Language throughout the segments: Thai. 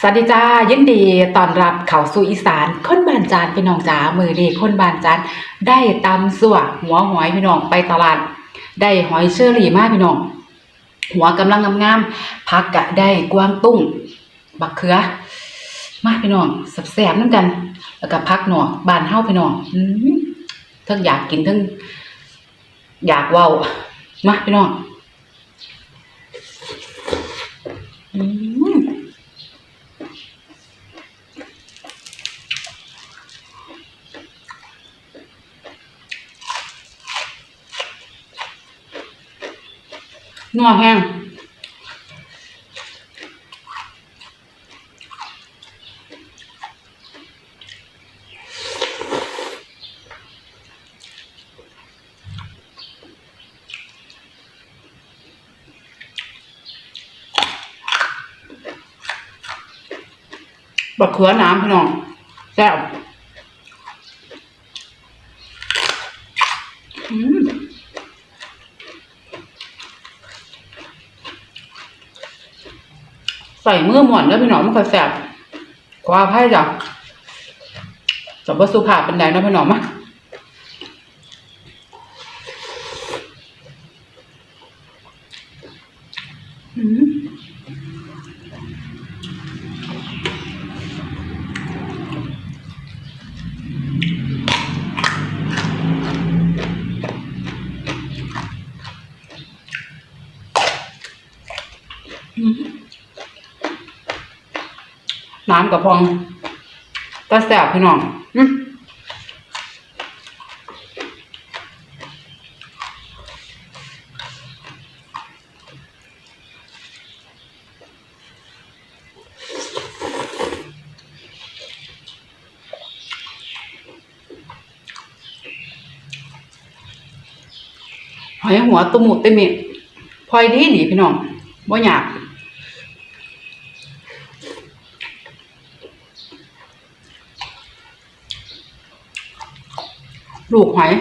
สวัสดีจ้ายินดีต้อนรับเขาสู่อีสานคนบานจานพี่น้องจ๋ามือดีคนบานจานได้ตำสั่วหัวหอยพี่น้องไปตลาด ได้หอยเชอรี่มาพี่น้อง หัวกำลังงามๆผักกะได้กวางตุ้ง บักเขือมาพี่น้องสับแซ่บน้ำกัน แล้วก็พักหนอกบานเฮาพี่น้องทั้งอยากกินทั้งอยากว้าวมาพี่น้องอืม นัวแห้งบักเขือน้ำพี่น้องแซ่บอืม ใส่มือหมวนแล้วพี่น้องมันค่อยแสบขออภัยจ้ะจับว่าสุภาพเป็นไดนะพี่น้องมะอืม น้ำกับพองตาแสบพี่น้องอืมหอยหัวตุ่มุเต็มเม็ดพลอยดีดีพี่น้องบ่อยาก ลูกหอย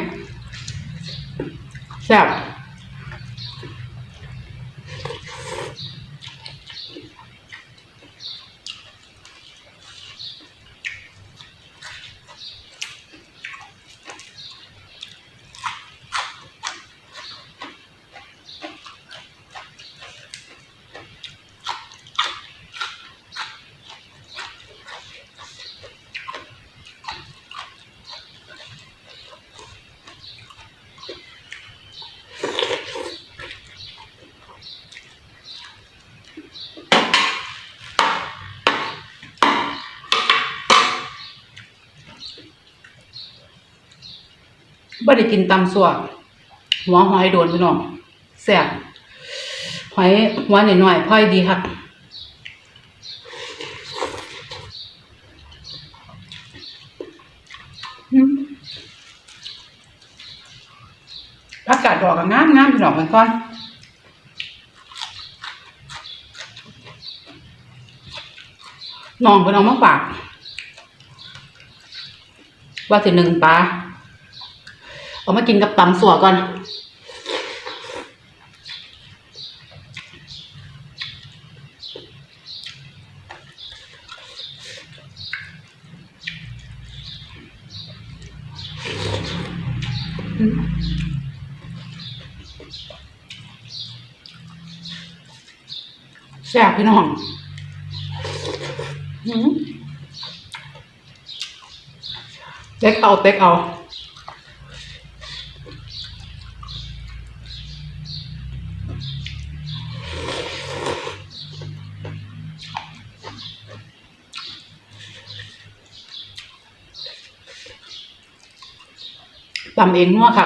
แซ่บ บ่ได้กินตำสัวหัวหอยโดนพี่น้องแซ่บหอยหัวหน่อยๆพลอยดีครับอืมผักกาดดอกก็งามงามพี่น้องกันก่อนน้องเพิ่นเอามาฝากว่าสิหนึ่งปลา เอามากินกับตำสัวก่อนแซ่บพี่น้องเต็กเอาเต็กเอา ตำเองนัวค่ะ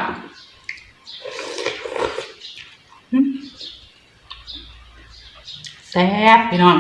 แซ่บพี่น้อง